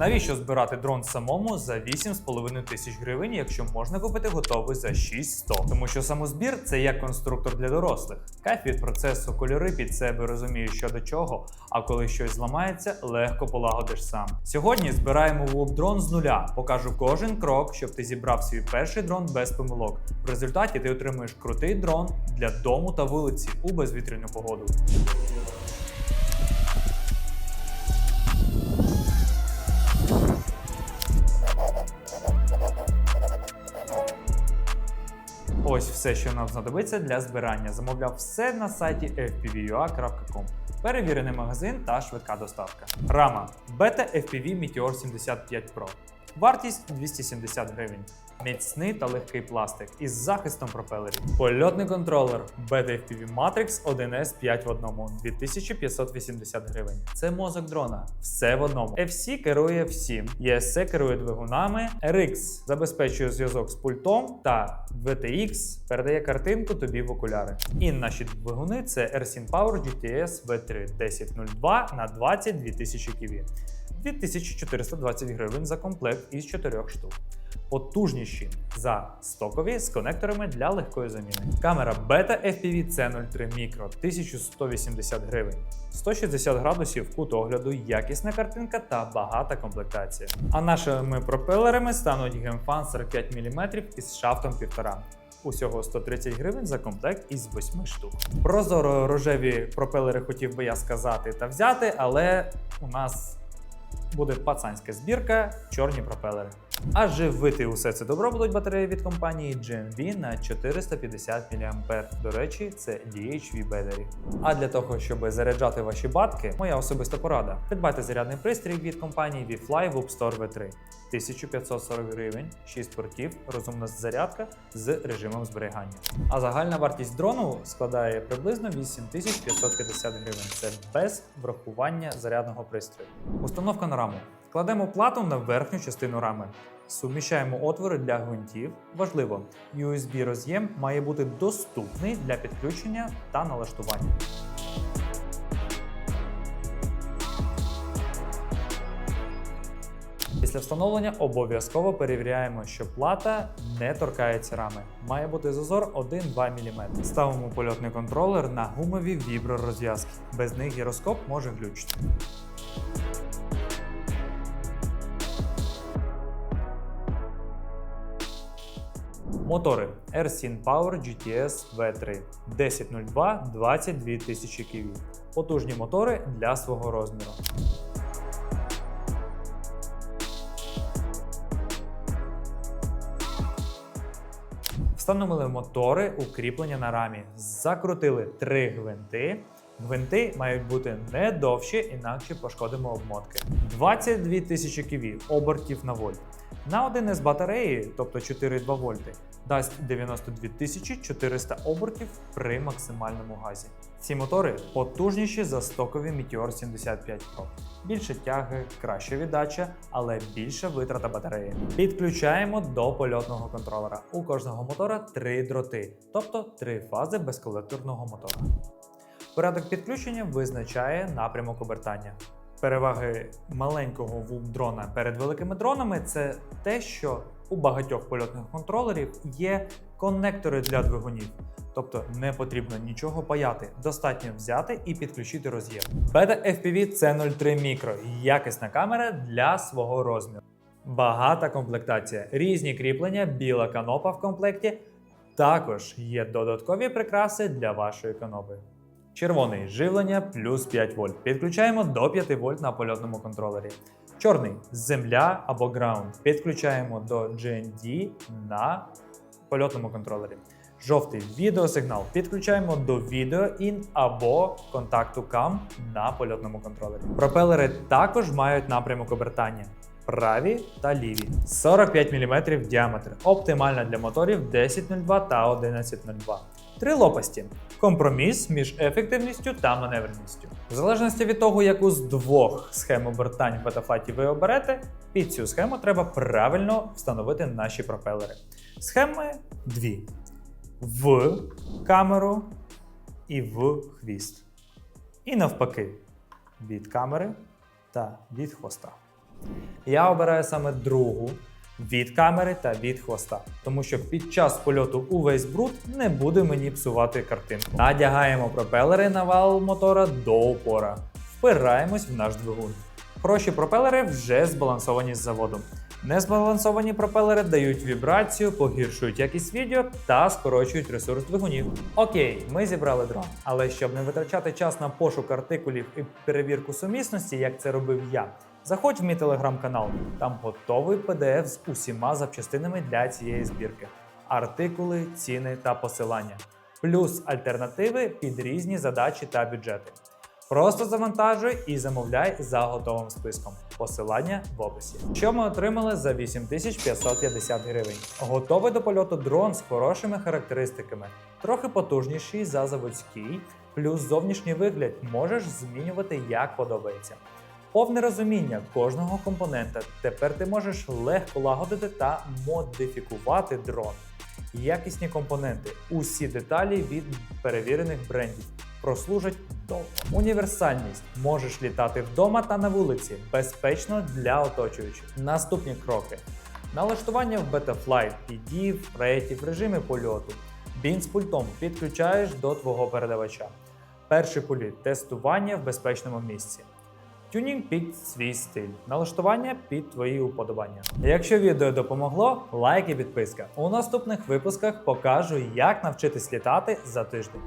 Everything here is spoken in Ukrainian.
Навіщо збирати дрон самому за 8,5 тисяч гривень, якщо можна купити готовий за 600? Тому що самозбір це як конструктор для дорослих. Кайф від процесу, кольори під себе розумієш, що до чого. А коли щось зламається, легко полагодиш сам. Сьогодні збираємо вулп-дрон з нуля. Покажу кожен крок, щоб ти зібрав свій перший дрон без помилок. В результаті ти отримуєш крутий дрон для дому та вулиці у безвітряну погоду. Ось все, що нам знадобиться для збирання. Замовляв все на сайті fpvua.com. Перевірений магазин та швидка доставка. Рама Beta FPV Meteor 75 Pro. Вартість 270 гривень. Міцний та легкий пластик із захистом пропелерів. Польотний контролер Beta FPV Matrix 1S 5 в одному 2580 гривень. Це мозок дрона. Все в одному. FC керує всім. ESC керує двигунами. RX забезпечує зв'язок з пультом. Та VTX передає картинку тобі в окуляри. І наші двигуни це Ersin Power GTS V3 1002 на 22 тисячі кВт. 2420 гривень за комплект із 4 штук. Потужніші за стокові з конекторами для легкої заміни. Камера Beta FPV C03 Micro 1180 гривень, 160 градусів кут огляду, якісна картинка та багата комплектація. А нашими пропелерами стануть Gemfan 45 мм із шафтом 1,5. Усього 130 гривень за комплект із 8 штук. Прозоро рожеві пропелери хотів би я сказати та взяти, але у нас буде пацанська збірка, чорні пропелери. А живити усе це добро будуть батареї від компанії GMV на 450 мА. До речі, це DHV Battery. А для того, щоб заряджати ваші батки, моя особиста порада. Придбайте зарядний пристрій від компанії VFly Whoop Store V3. 1540 гривень, 6 портів, розумна зарядка з режимом зберігання. А загальна вартість дрону складає приблизно 8550 гривень. Це без врахування зарядного пристрою. Установка на раму. Кладемо плату на верхню частину рами. Суміщаємо отвори для гвинтів. Важливо, USB роз'єм має бути доступний для підключення та налаштування. Після встановлення обов'язково перевіряємо, що плата не торкається рами. Має бути зазор 1-2 мм. Ставимо польотний контролер на гумові вібророзв'язки. Без них гіроскоп може глючити. Мотори Ersin Power GTS V3 1002 22 тисячі кВт. Потужні мотори для свого розміру. Встановили мотори укріплення на рамі. Закрутили три гвинти. Гвинти мають бути не довші, інакше пошкодимо обмотки. 22 тисячі кВт обертів на вольт. На один із батареї, тобто 4,2 вольти, дасть 92 400 обертів при максимальному газі. Ці мотори потужніші за стокові Meteor 75 Pro. Більше тяги, краща віддача, але більша витрата батареї. Підключаємо до польотного контролера. У кожного мотора три дроти, тобто три фази безколекторного мотора. Порядок підключення визначає напрямок обертання. Переваги маленького вулп-дрона перед великими дронами це те, що у багатьох польотних контролерів є коннектори для двигунів. Тобто не потрібно нічого паяти, достатньо взяти і підключити роз'єм. Beta FPV C03 Micro – якісна камера для свого розміру. Багата комплектація, різні кріплення, біла канопа в комплекті. Також є додаткові прикраси для вашої канопи. Червоний живлення плюс 5 вольт. Підключаємо до 5 вольт на польотному контролері. Чорний земля або граунд. Підключаємо до GND на польотному контролері. Жовтий відеосигнал підключаємо до відео IN або контакту CAM на польотному контролері. Пропелери також мають напрямок обертання. Праві та ліві 45 мм діаметр, оптимальна для моторів 1002 та 1102. Три лопасті. Компроміс між ефективністю та маневреністю. В залежності від того, яку з двох схем обертань в бетафлаті ви оберете, під цю схему треба правильно встановити наші пропелери. Схеми дві: в камеру і в хвіст. І навпаки, від камери та від хвоста. Я обираю саме другу від камери та від хвоста, тому що під час польоту увесь бруд не буде мені псувати картинку. Надягаємо пропелери на вал мотора до упора, впираємось в наш двигун. Хороші пропелери вже збалансовані з заводом. Незбалансовані пропелери дають вібрацію, погіршують якість відео та скорочують ресурс двигунів. Окей, ми зібрали дрон, але щоб не витрачати час на пошук артикулів і перевірку сумісності, як це робив я, заходь в мій телеграм-канал. Там готовий PDF з усіма запчастинами для цієї збірки: артикули, ціни та посилання, плюс альтернативи під різні задачі та бюджети. Просто завантажуй і замовляй за готовим списком. Посилання в описі. Що ми отримали за 8550 гривень? Готовий до польоту дрон з хорошими характеристиками, трохи потужніший за заводський, плюс зовнішній вигляд можеш змінювати як подобається. Повне розуміння кожного компонента. Тепер ти можеш легко лагодити та модифікувати дрон. Якісні компоненти, усі деталі від перевірених брендів прослужать довго. Універсальність можеш літати вдома та на вулиці, безпечно для оточуючих. Наступні кроки: налаштування в Betaflight, PD, фреті в режимі польоту. Бін з пультом підключаєш до твого передавача. Перший політ тестування в безпечному місці. Тюнінг під свій стиль, налаштування під твої уподобання. Якщо відео допомогло, лайк і підписка. У наступних випусках покажу, як навчитись літати за тиждень.